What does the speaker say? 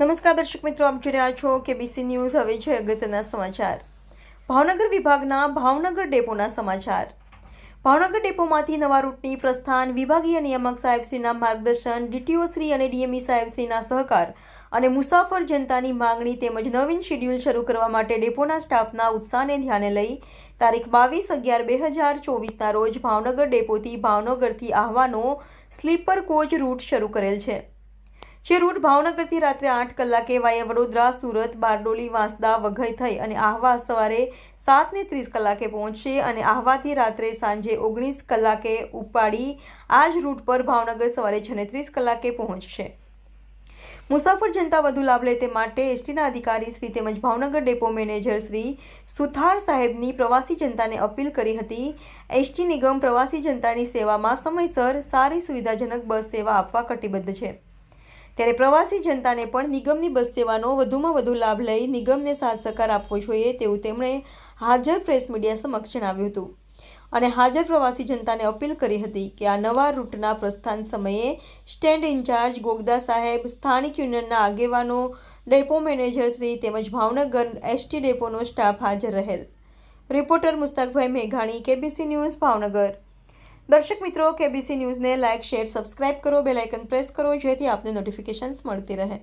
નમસ્કાર દર્શક મિત્રો, આપ જોઈ રહ્યા છો કેબીસી ન્યૂઝ. હવે છે અગત્યના સમાચાર. ભાવનગર વિભાગના ભાવનગર ડેપોના સમાચાર. ભાવનગર ડેપોમાંથી નવા રૂટની પ્રસ્થાન વિભાગીય નિયામક સાહેબશ્રીના માર્ગદર્શન, ડીટીઓ શ્રી અને ડીએમઈ સાહેબશ્રીના સહકાર અને મુસાફર જનતાની માંગણી તેમજ નવીન શેડ્યુલ શરૂ કરવા માટે ડેપોના સ્ટાફના ઉત્સાહને ધ્યાને લઈ તારીખ બાવીસ અગિયાર બે હજાર ચોવીસના રોજ ભાવનગર ડેપોથી ભાવનગરથી આહવાનો સ્લીપર કોચ રૂટ શરૂ કરેલ છે. જે રૂટ ભાવનગરથી રાત્રે આઠ કલાકે વાયા વડોદરા, સુરત, બારડોલી, વાંસદા, વઘઈ થઈ અને આહવા સવારે સાતને ત્રીસ કલાકે પહોંચશે અને આહવાથી રાત્રે સાંજે ઓગણીસ કલાકે ઉપાડી આ જ રૂટ પર ભાવનગર સવારે છને ત્રીસ કલાકે પહોંચશે. મુસાફર જનતા વધુ લાભ લે તે માટે એસટીના અધિકારી શ્રી તેમજ ભાવનગર ડેપો મેનેજર શ્રી સુથાર સાહેબની પ્રવાસી જનતાને અપીલ કરી હતી. એસટી નિગમ પ્રવાસી જનતાની સેવામાં સમયસર સારી સુવિધાજનક બસ સેવા આપવા કટિબદ્ધ છે. ત્યારે પ્રવાસી જનતાને પણ નિગમની બસ સેવાનો વધુમાં વધુ લાભ લઈ નિગમને સાથ સહકાર આપવો જોઈએ તેવું તેમણે હાજર પ્રેસ મીડિયા સમક્ષ જણાવ્યું હતું. અને હાજર પ્રવાસી જનતાને અપીલ કરી હતી કે આ નવા રૂટના પ્રસ્થાન સમયે સ્ટેન્ડ ઇન્ચાર્જ ગોગદા સાહેબ, સ્થાનિક યુનિયનના આગેવાનો, ડેપો મેનેજર શ્રી તેમજ ભાવનગર એસટી ડેપોનો સ્ટાફ હાજર રહેલ. રિપોર્ટર મુસ્તાકભાઈ મેઘાણી, કેબીસી ન્યૂઝ, ભાવનગર. દર્શક મિત્રો કેબીસી ન્યૂઝને લાઇક શેર સબસ્ક્રાઇબ કરો બેલાઇકન પ્રેસ કરો, જેથી આપને નોટિફિકેશન્સ મળતી રહે.